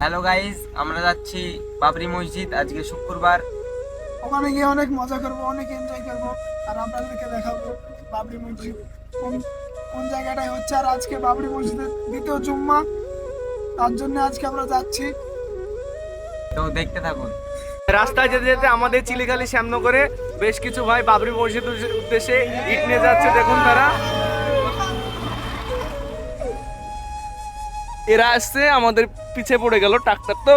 Hello guys আমরা যাচ্ছি বাবরি মসজিদ আজকে শুক্রবার। ওখানে গিয়ে অনেক মজা করব অনেক এনজয় করব আর আপনাদেরকে দেখাবো বাবরি মসজিদ কোন কোন জায়গাটায় হচ্ছে আর আজকে বাবরি মসজিদের দ্বিতীয় জুম্মা তার জন্য আজকে আমরা যাচ্ছি। তো দেখতে থাকুন। রাস্তায় যেতে যেতে আমাদের চিলিখালি সামনে করে বেশ কিছু ভাই বাবরি মসজিদ উদ্দেশ্যে ইট নিয়ে যাচ্ছে দেখুন তারা। এরা আসছে আমাদের পিছিয়ে পড়ে গেল ট্রাক্টর তো।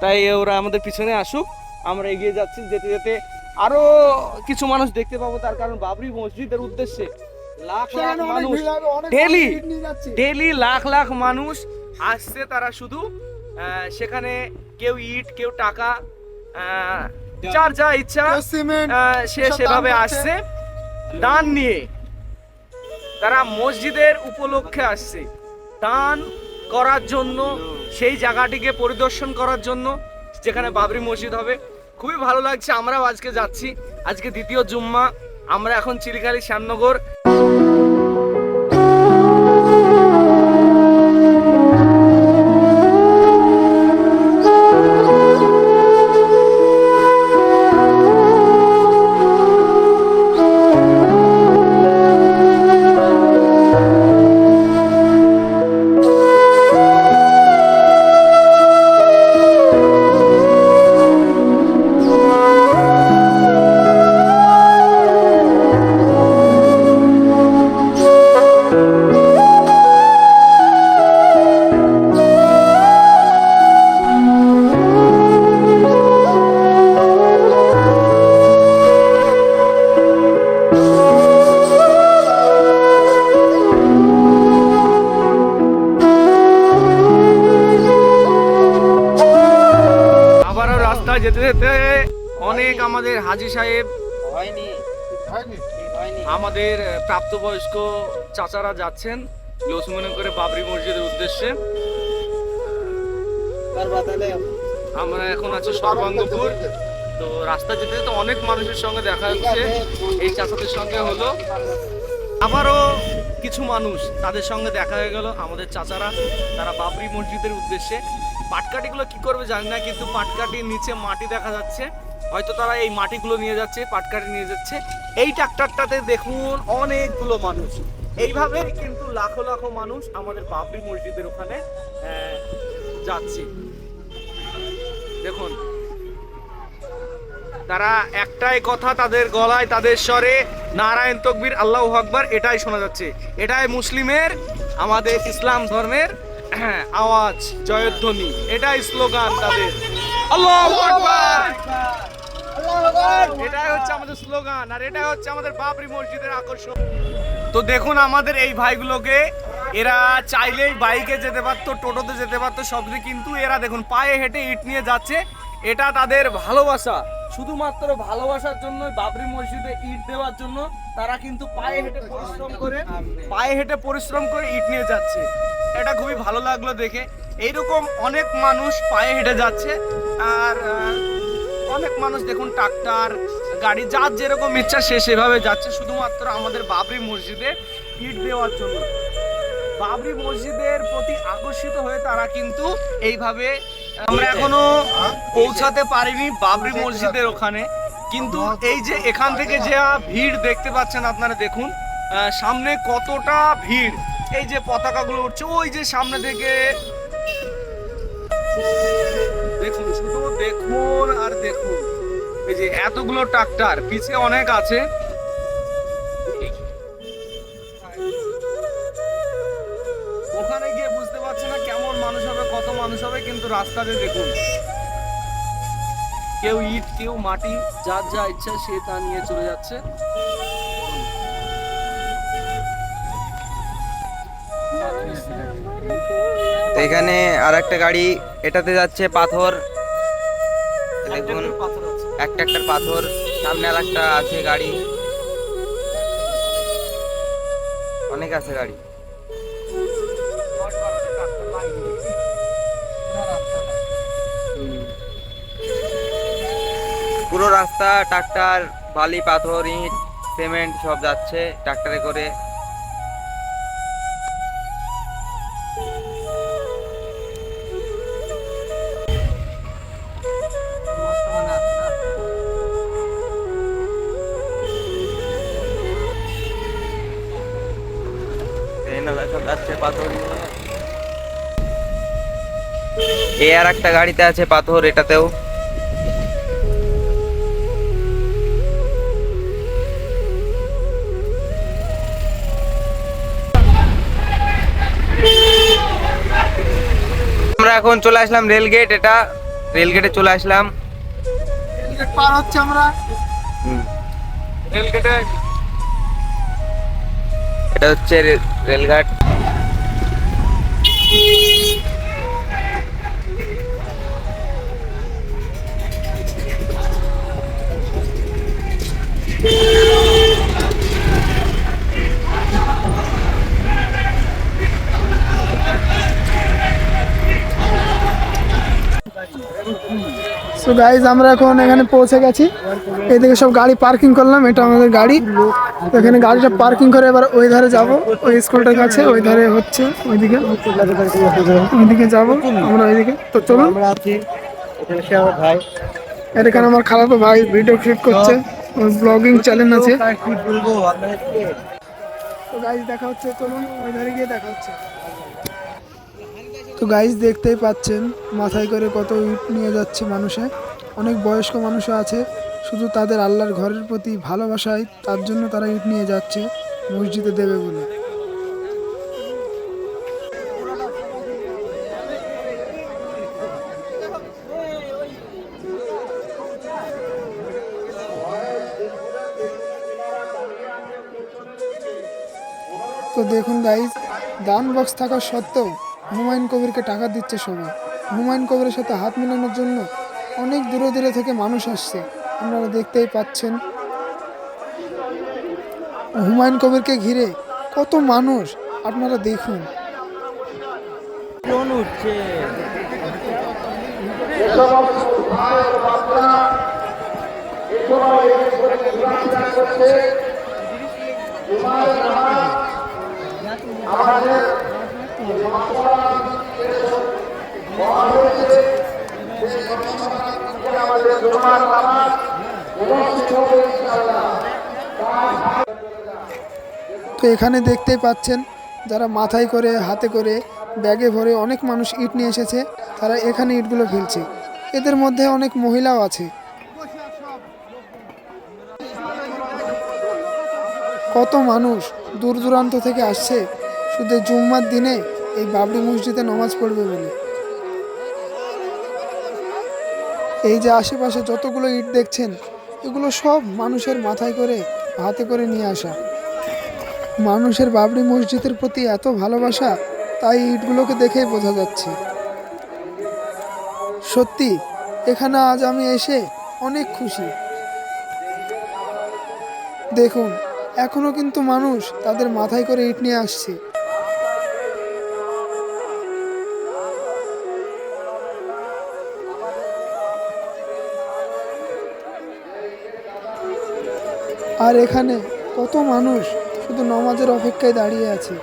তাই ওরা আমাদের পিছনে আসুক। আমরা এগিয়ে যাচ্ছি যেতে যেতে আরও কিছু মানুষ দেখতে পাবো তার কারণ বাবরি মসজিদের উদ্দেশ্যে। লাখ লাখ মানুষ। যাচ্ছে। ডেলি লাখ লাখ মানুষ আসছে তারা শুধু। আহ, সেখানে কেউ ইট কেউ টাকা যার যা ইচ্ছা সে সেভাবে আসছে। দান নিয়ে। তারা মসজিদের উপলক্ষে আসছে। দান করার জন্য, সেই জায়গাটিকে পরিদর্শন করার জন্য যেখানে বাবরি মসজিদ হবে। খুবই ভালো লাগছে, আমরাও আজকে যাচ্ছি। আজকে দ্বিতীয় জুম্মা, আমরা এখন চিলিকালি শ্যামনগর। আমাদের হাজি সাহেব হয়নি। আমাদের প্রাপ্তবয়স্ক চাচারা যাচ্ছেন লসুমনে করে বাবরি মসজিদের উদ্দেশ্যে। আমরা এখন আছি সর্বাঙ্গপুর। তো রাস্তা যেতে যেতে অনেক মানুষের সঙ্গে দেখা যাচ্ছে এই চাচাদের সঙ্গে হলো। আবারও কিছু মানুষ তাদের সঙ্গে দেখা হয়ে গেল আমাদের চাচারা। তারা বাবরি মসজিদের উদ্দেশ্যে। পাটকাঠিগুলো কি করবে জানি না কিন্তু পাটকাঠির নিচে মাটি দেখা যাচ্ছে। হয়তো তারা এই মাটিগুলো নিয়ে যাচ্ছে, পাটকাঠি নিয়ে যাচ্ছে। এই ট্রাক্টরটাতে দেখুন অনেকগুলো মানুষ। এইভাবে কিন্তু লাখো লাখো মানুষ আমাদের বাবরি মসজিদের ওখানে যাচ্ছে। দেখুন, তারা একটাই কথা তাদের গলায় তাদের স্বরে, নারায়ণ তকবীর, আল্লাহ আকবার, এটাই শোনা যাচ্ছে। এটাই মুসলিমের, আমাদের ইসলাম ধর্মের, আওয়াজ, জয়ধ্বনি। এটাই স্লোগান তাদের। আল্লাহ আকবার! এটাই হচ্ছে আমাদের স্লোগান, আর হচ্ছে আমাদের বাবরি মসজিদের আকর্ষণ। তো দেখুন আমাদের এই ভাইগুলোকে, এরা চাইলেই বাইকে যেতে পারতো, টোটোতে যেতে পারতো সব কিন্তু এরা দেখুন, পায়ে হেঁটে ইট নিয়ে যাচ্ছে। এটা তাদের ভালোবাসা, শুধুমাত্র ভালোবাসার জন্য বাবরি মসজিদে ইট দেওয়ার জন্য তারা কিন্তু পায়ে হেঁটে পরিশ্রম করে, পায়ে হেঁটে পরিশ্রম করে ইট নিয়ে যাচ্ছে। এটা খুবই ভালো লাগল দেখে। এইরকম অনেক মানুষ পায়ে হেঁটে যাচ্ছে, আর অনেক মানুষ দেখুন, ট্রাক্টর, গাড়ি, যার যেরকম ইচ্ছা সে সেভাবে যাচ্ছে। শুধুমাত্র আমাদের বাবরি মসজিদে ইট দেওয়ার জন্য। বাবরি মসজিদের প্রতি আকর্ষিত হয়ে তারা কিন্তু এইভাবে আমরা এখনও পৌঁছাতে পারিনি বাবরি মসজিদের ওখানে। কিন্তু এই যে এখান থেকে যে ভিড় দেখতে পাচ্ছেন আপনারা দেখুন সামনে কতটা ভিড়। এই যে পতাকাগুলো উঠছে, ওই যে সামনে থেকে দেখুন আর দেখুন। এই যে এতগুলো ট্রাক্টর, পিছে অনেক আছে। ওখানে গিয়ে বুঝতে পারছে না কেমন মানুষ হবে, কত মানুষ হবে, কিন্তু রাস্তাতে দেখুন। কেউ ইট, কেউ মাটি, যার যা ইচ্ছা সে তা নিয়ে চলে যাচ্ছে। এখানে আর একটা গাড়ি, এটাতে যাচ্ছে পাথর। দেখুন একটা একটা পাথর সামনে আর একটা আছে গাড়ি। অনেক আছে গাড়ি। পুরো রাস্তা ট্রাক্টর বালি পাথর ইট সিমেন্ট সব যাচ্ছে ট্রাক্টরে করে। এই আর একটা গাড়িতে আছে পাথর এটাতেও। আমরা এখন চলে আসলাম রেল গেট এটা রেল গেটে চলে আসলাম। পার হচ্ছে আমরা। রেলগেটে এটা হচ্ছে রেলঘাট। সো গাইজ আমরা এখন এখানে পৌঁছে গেছি। এদিকে সব গাড়ি পার্কিং করলাম এটা আমাদের গাড়ি। তো এখানে গাড়িটা পার্কিং করে এবার ওই ধারে যাব। ওই স্কুলটার কাছে ওই ধারে হচ্ছে ওইদিকে। ওইদিকে যাব আমরা ওইদিকে। তো চলুন। এখানে আমার খালাতো ভাই ভিডিও ক্লিপ করছে। ব্লগিং চ্যানেল আছে। কি বলব? তো গাইজ দেখা হচ্ছে চলুন ওই ধারে গিয়ে দেখা হচ্ছে। তো গাইজ দেখতেই পাচ্ছেন মাথায় করে কত ইট নিয়ে যাচ্ছে মানুষে। অনেক বয়স্ক মানুষও আছে শুধু তাদের আল্লাহর ঘরের প্রতি ভালোবাসায় তার জন্য তারা ইট নিয়ে যাচ্ছে মসজিদে দেবে বলে। দেখুন গাইজ দান বক্স থাকা সত্ত্বেও হুমায়ুন কবিরকে টাকা দিচ্ছে সবাই হুমায়ুন কবিরের সাথে হাত মেলানোর জন্য অনেক দূরে দূরে থেকে মানুষ আসছে আপনারা দেখতেই পাচ্ছেন হুমায়ুন কবিরকে ঘিরে কত মানুষ আপনারা দেখুন তো এখানে দেখতেই পাচ্ছেন, যারা মাথায় করে, হাতে করে, ব্যাগে ভরে অনেক মানুষ ইট নিয়ে এসেছে, তারা এখানে ইটগুলো ফেলছে। এদের মধ্যে অনেক মহিলাও আছে। কত মানুষ দূর দূরান্ত থেকে আসছে? শুধু জুম্মার দিনে এই বাবরি মসজিদে নামাজ পড়বে বলে। এই যে আশেপাশে যতগুলো ইট দেখছেন, এগুলো সব মানুষের মাথায় করে, হাতে করে নিয়ে আসা। মানুষের বাবরি মসজিদের প্রতি এত ভালোবাসা, তাই ইটগুলোকে দেখেই বোঝা যাচ্ছে। সত্যি, এখানে আজ আমি এসে অনেক খুশি। দেখুন, এখনও কিন্তু মানুষ তাদের মাথায় করে ইট নিয়ে আসছে। আর এখানে কত মানুষ শুধু নমাজের অপেক্ষায় দাঁড়িয়ে আছে।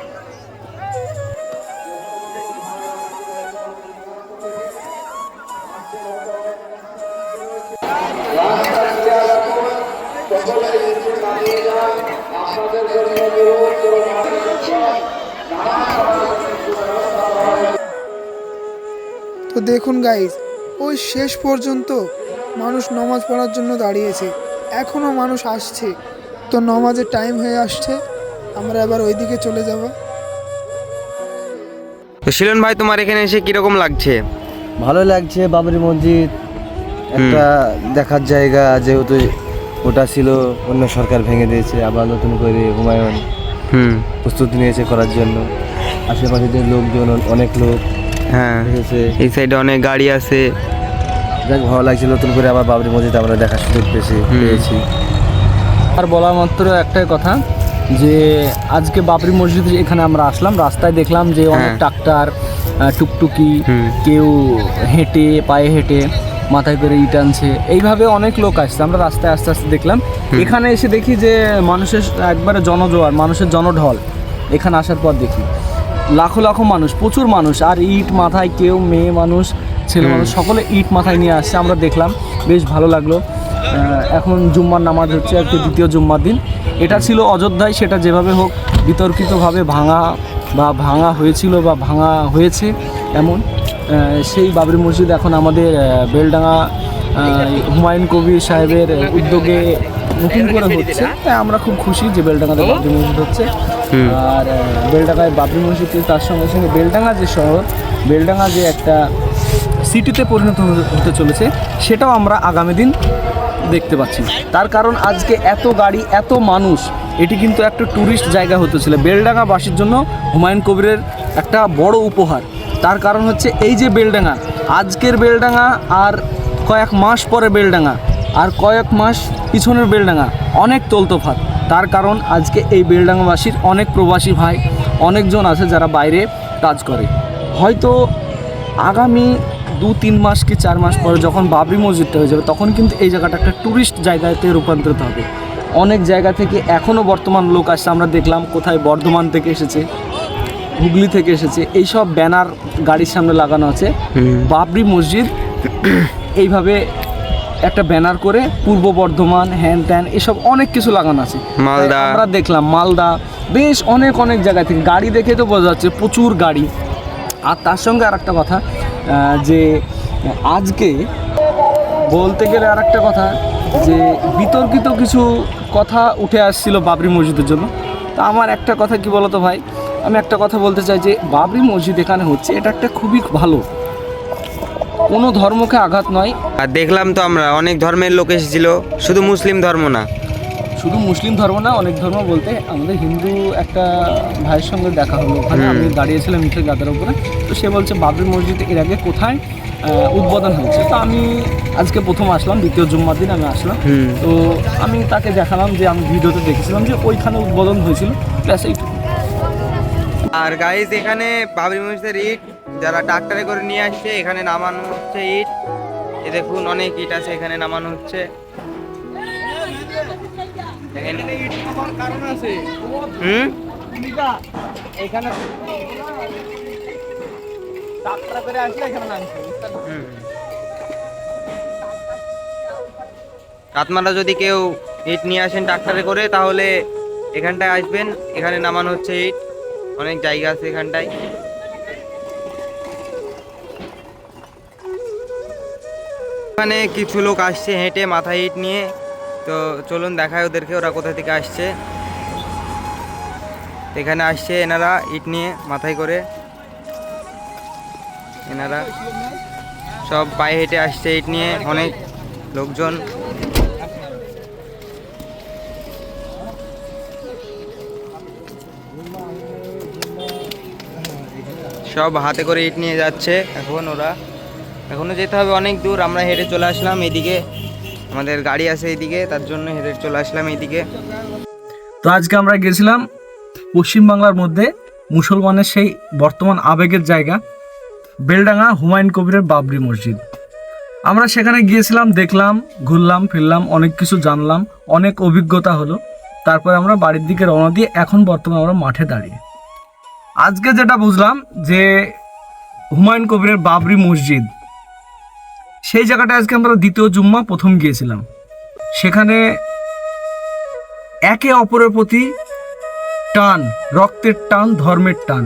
তো দেখুন গাইজ ওই শেষ পর্যন্ত মানুষ নমাজ পড়ার জন্য দাঁড়িয়েছে। এখনও মানুষ আসছে। তো নমাজের টাইম হয়ে আসছে আমরা এবার ওইদিকে চলে যাব। তো শিলন ভাই তোমার এখানে এসে কীরকম লাগছে? ভালো লাগছে বাবরি মসজিদ একটা দেখার জায়গা যেহেতু ওটা ছিল অন্য সরকার ভেঙে দিয়েছে আবার নতুন করে হুমায়ুন হুম। প্রস্তুতি নিয়েছে করার জন্য। আশেপাশে যে লোকজন অনেক লোক হ্যাঁ। এই সাইডে অনেক গাড়ি আছে। যাক ভালো লাগছে নতুন করে আবার বাবরি মসজিদ আমরা দেখার সুযোগ পেয়েছি পেয়েছি। আর বলা মাত্র একটাই কথা যে আজকে বাবরি মসজিদ এখানে আমরা আসলাম রাস্তায় দেখলাম যে অনেক হ্যাঁ। ট্রাক্টর টুকটুকি কেউ হেঁটে পায়ে হেঁটে মাথায় করে ইট আনছে। এইভাবে অনেক লোক আসছে আমরা রাস্তায় আস্তে আস্তে দেখলাম। এখানে এসে দেখি যে মানুষের একবারে জনজোয়ার মানুষের জনঢল এখানে আসার পর দেখি। লাখো লাখো মানুষ প্রচুর মানুষ আর ইট মাথায় কেউ মেয়ে মানুষ ছেলে মানুষ সকলে ইট মাথায় নিয়ে আসছে আমরা দেখলাম। বেশ ভালো লাগল। এখন জুম্মার নামাজ হচ্ছে আজকে দ্বিতীয় জুম্মার দিন। এটা ছিল অযোধ্যায় সেটা যেভাবে হোক বিতর্কিতভাবে ভাঙা বা ভাঙা হয়েছিল বা ভাঙা হয়েছে এমন। সেই বাবরি মসজিদ এখন আমাদের আহ, বেলডাঙ্গা হুমায়ুন কবির সাহেবের উদ্যোগে নতুন করে হচ্ছে। তাই আমরা খুব খুশি যে বেলডাঙ্গাতে বাবরি মসজিদ হচ্ছে। আর আহ, বেলডাঙ্গায় বাবরি মসজিদ তার সঙ্গে সঙ্গে বেলডাঙ্গা যে শহর বেলডাঙ্গা যে একটা সিটিতে পরিণত হতে- চলেছে, সেটাও আমরা আগামী দিন দেখতে পাচ্ছি। তার কারণ আজকে এত গাড়ি, এত মানুষ, এটি কিন্তু একটা ট্যুরিস্ট জায়গা হতে ছিল বেলডাঙ্গাবাসীর জন্য হুমায়ুন কবিরের একটা বড় উপহার। তার কারণ হচ্ছে এই যে বেলডাঙ্গা, আজকের বেলডাঙ্গা আর কয়েক মাস পরে বেলডাঙ্গা, আর কয়েক মাস পিছনের বেলডাঙ্গা, অনেক তোলতোফাত। তার কারণ আজকে এই বেলডাঙ্গাবাসীর অনেক প্রবাসী ভাই, অনেকজন আছে যারা বাইরে কাজ করে। হয়তো আগামী দু তিন মাস কি চার মাস পরে যখন বাবরি মসজিদটা হয়ে যাবে তখন কিন্তু এই জায়গাটা একটা ট্যুরিস্ট জায়গাতে রূপান্তরিত হবে। অনেক জায়গা থেকে এখনও বর্তমান লোক আসছে আমরা দেখলাম কোথায় বর্ধমান থেকে এসেছে হুগলি থেকে এসেছে এইসব ব্যানার গাড়ির সামনে লাগানো আছে। বাবরি মসজিদ এইভাবে একটা ব্যানার করে পূর্ব বর্ধমান হ্যান ত্যান এসব অনেক কিছু লাগানো আছে। মালদা। আমরা দেখলাম মালদা বেশ অনেক অনেক জায়গা থেকে। গাড়ি দেখে তো বোঝা যাচ্ছে প্রচুর গাড়ি। আর তার সঙ্গে আর একটা কথা যে আজকে বলতে গেলে আর একটা কথা, যে বিতর্কিত কিছু কথা উঠে আসছিল বাবরি মসজিদের জন্য। তা আমার একটা কথা কি বলতো ভাই? আমি একটা কথা বলতে চাই যে বাবরি মসজিদ এখানে হচ্ছে, এটা একটা খুবই ভালো। কোনো ধর্মকে আঘাত নয়। আর দেখলাম তো আমরা, অনেক ধর্মের লোক এসেছিল, শুধু মুসলিম ধর্ম না। শুধু মুসলিম ধর্ম না অনেক ধর্ম বলতে আমাদের হিন্দু একটা ভাইয়ের সঙ্গে দেখা হলো। ওখানে আমি দাঁড়িয়েছিলাম ইটের গাদার উপরে। তো সে বলছে বাবরি মসজিদ এর আগে কোথায় উদ্বোধন হয়েছে? তো আমি আজকে প্রথম আসলাম দ্বিতীয় জুম্মার দিন আমি আসলাম। তো আমি তাকে দেখালাম যে আমি ভিডিওতে দেখেছিলাম যে ওইখানে উদ্বোধন হয়েছিল। ব্যাস এইটুকু। আর গাইজ এখানে বাবরি মসজিদের ইট যারা ডাক্তারে করে নিয়ে আসছে এখানে নামানো হচ্ছে ইট। এ দেখুন অনেক ইট আছে এখানে নামানো হচ্ছে। এখানে ডাক্তার করে আসলে এখানে নামছে হুম। আপনারা যদি কেউ ইট নিয়ে আসেন ট্রাক্টরে করে তাহলে এখানটায় আসবেন। এখানে নামানো হচ্ছে ইট। অনেক জায়গা আছে এখানটায়। এখানে কিছু লোক আসছে হেঁটে মাথায় ইট নিয়ে। তো চলুন দেখায় ওদেরকে, ওরা কোথা থেকে আসছে। এখানে আসছে এনারা ইট নিয়ে, মাথায় করে। এনারা সব পায়ে হেঁটে আসছে ইট নিয়ে, অনেক লোকজন। সব হাতে করে ইট নিয়ে যাচ্ছে এখন ওরা। এখনও যেতে হবে অনেক দূর, আমরা হেঁটে চলে আসলাম এইদিকে আমাদের গাড়ি আছে এইদিকে, তার জন্য হেঁটে চলে আসলাম এইদিকে। তো আজকে আমরা গেছিলাম পশ্চিমবাংলার মধ্যে মুসলমানের সেই বর্তমান আবেগের জায়গা, বেলডাঙ্গা হুমায়ুন কবিরের বাবরি মসজিদ। আমরা সেখানে গিয়েছিলাম, দেখলাম, ঘুরলাম, ফিরলাম, অনেক কিছু জানলাম, অনেক অভিজ্ঞতা হলো। তারপরে আমরা বাড়ির দিকে রওনা দিয়ে এখন বর্তমানে আমরা মাঠে দাঁড়িয়ে। আজকে যেটা বুঝলাম যে হুমায়ুন কবিরের বাবরি মসজিদ সেই জায়গাটা আজকে আমরা দ্বিতীয় জুম্মা প্রথম গিয়েছিলাম। সেখানে একে অপরের প্রতি টান, রক্তের টান, ধর্মের টান।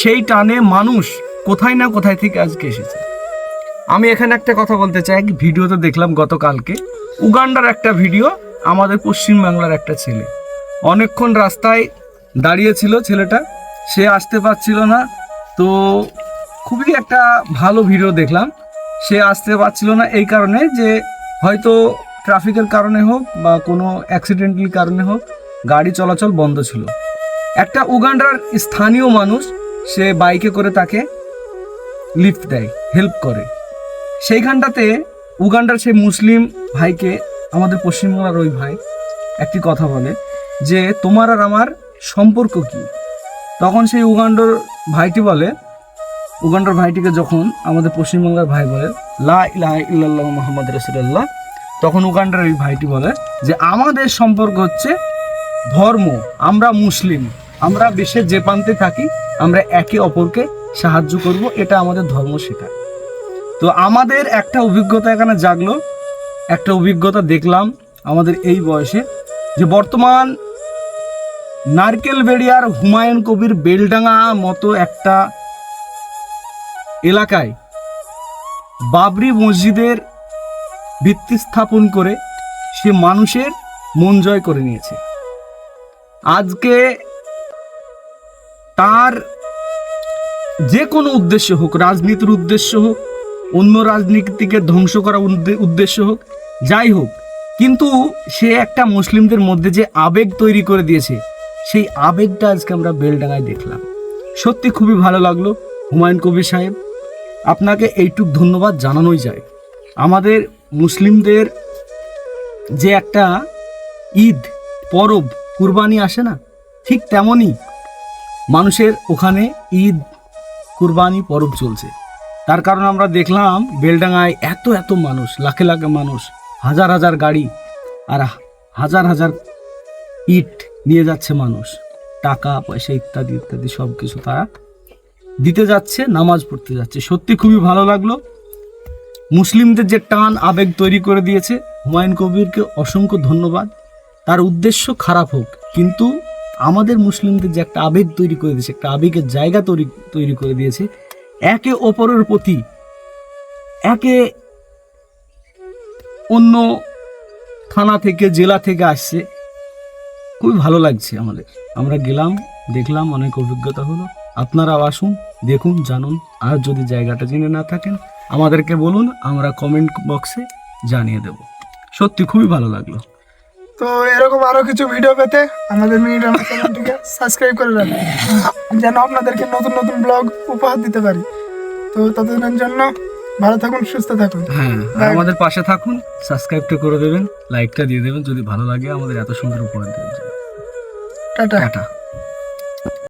সেই টানে মানুষ কোথায় না কোথায় থেকে আজকে এসেছে। আমি এখানে একটা কথা বলতে চাই, এক ভিডিওতে দেখলাম গতকালকে। উগান্ডার একটা ভিডিও, আমাদের পশ্চিমবাংলার একটা ছেলে। অনেকক্ষণ রাস্তায় দাঁড়িয়েছিল ছেলেটা, সে আসতে পারছিল না। তো খুবই একটা ভালো ভিডিও দেখলাম। সে আসতে পারছিল না এই কারণে যে হয়তো ট্রাফিকের কারণে হোক বা কোনো অ্যাক্সিডেন্টাল কারণে হোক গাড়ি চলাচল বন্ধ ছিল। একটা উগান্ডার স্থানীয় মানুষ, সে বাইকে করে তাকে লিফট দেয় হেল্প করে। সেইখানটাতে উগান্ডার সেই মুসলিম ভাইকে, আমাদের পশ্চিমবাংলার ওই ভাই, একটি কথা বলে যে, তোমার আর আমার সম্পর্ক কি? তখন সেই উগান্ডার ভাইটি বলে উগান্ডার ভাইটিকে যখন আমাদের পশ্চিমবাংলার ভাই বলে, লা ইল্লাল্লাহু মুহাম্মদ রাসূলুল্লাহ তখন উগান্ডার ওই ভাইটি বলে যে, আমাদের সম্পর্ক হচ্ছে ধর্ম, আমরা মুসলিম, আমরা বিশ্বের যে প্রান্তে থাকি, আমরা একে অপরকে সাহায্য করব, এটা আমাদের ধর্ম শেখায় তো আমাদের একটা অভিজ্ঞতা এখানে জাগলো, একটা অভিজ্ঞতা দেখলাম আমাদের এই বয়সে যে বর্তমান নারকেল বেড়িয়ার হুমায়ুন কবির বেলডাঙ্গা মতো একটা এলাকায় বাবরি মসজিদের ভিত্তি স্থাপন করে সে মানুষের মন জয় করে নিয়েছে। আজকে তার যে কোনো উদ্দেশ্য হোক, রাজনীতির উদ্দেশ্য হোক, অন্য রাজনীতিকে ধ্বংস করা উদ্দেশ্য হোক, যাই হোক, কিন্তু সে একটা মুসলিমদের মধ্যে যে আবেগ তৈরি করে দিয়েছে, সেই আবেগটা আজকে আমরা বেলডাঙায় দেখলাম। সত্যি খুবই ভালো লাগল হুমায়ুন কবির সাহেব। আপনাকে এইটুক ধন্যবাদ জানানোই যায়। আমাদের মুসলিমদের যে একটা ঈদ, পরব, কুরবানি আসে না, ঠিক তেমনই মানুষের ওখানে ঈদ, কুরবানি, পরব চলছে। তার কারণ আমরা দেখলাম বেলডাঙায় এত এত মানুষ, লাখে লাখে মানুষ, হাজার হাজার গাড়ি আর হাজার হাজার ইট নিয়ে যাচ্ছে মানুষ। টাকা, পয়সা ইত্যাদি ইত্যাদি সব কিছু তারা দিতে যাচ্ছে, নামাজ পড়তে যাচ্ছে। সত্যি খুবই ভালো লাগল। মুসলিমদের যে টান, আবেগ তৈরি করে দিয়েছে, হুমায়ুন কবিরকে অসংখ্য ধন্যবাদ। তার উদ্দেশ্য খারাপ হোক, কিন্তু আমাদের মুসলিমদের যে একটা আবেগ তৈরি করে দিয়েছে, একটা আবেগের জায়গা তৈরি তৈরি করে দিয়েছে, একে অপরের প্রতি, একে অন্য থানা থেকে, জেলা থেকে আসছে। খুবই ভালো লাগছে আমাদের। আমরা গেলাম, দেখলাম, অনেক অভিজ্ঞতা হলো। আপনারাও আসুন দেখুন জানুন। আর যদি জায়গাটা জেনে না থাকেন আমাদেরকে বলুন আমরা কমেন্ট বক্সে জানিয়ে দেব। সত্যি খুবই ভালো লাগল। তো এরকম আরও কিছু ভিডিও পেতে আমাদের মিনিট চ্যানেলটিকে সাবস্ক্রাইব করে রাখবেন যেন আপনাদেরকে নতুন নতুন ব্লগ উপহার দিতে পারি। তো ততদিনের জন্য ভালো থাকুন সুস্থ থাকুন। হ্যাঁ আমাদের পাশে থাকুন সাবস্ক্রাইবটা করে দেবেন লাইকটা দিয়ে দেবেন। যদি ভালো লাগে আমাদের এত সুন্দর উপহার দেবেন। টাটা। টাটা।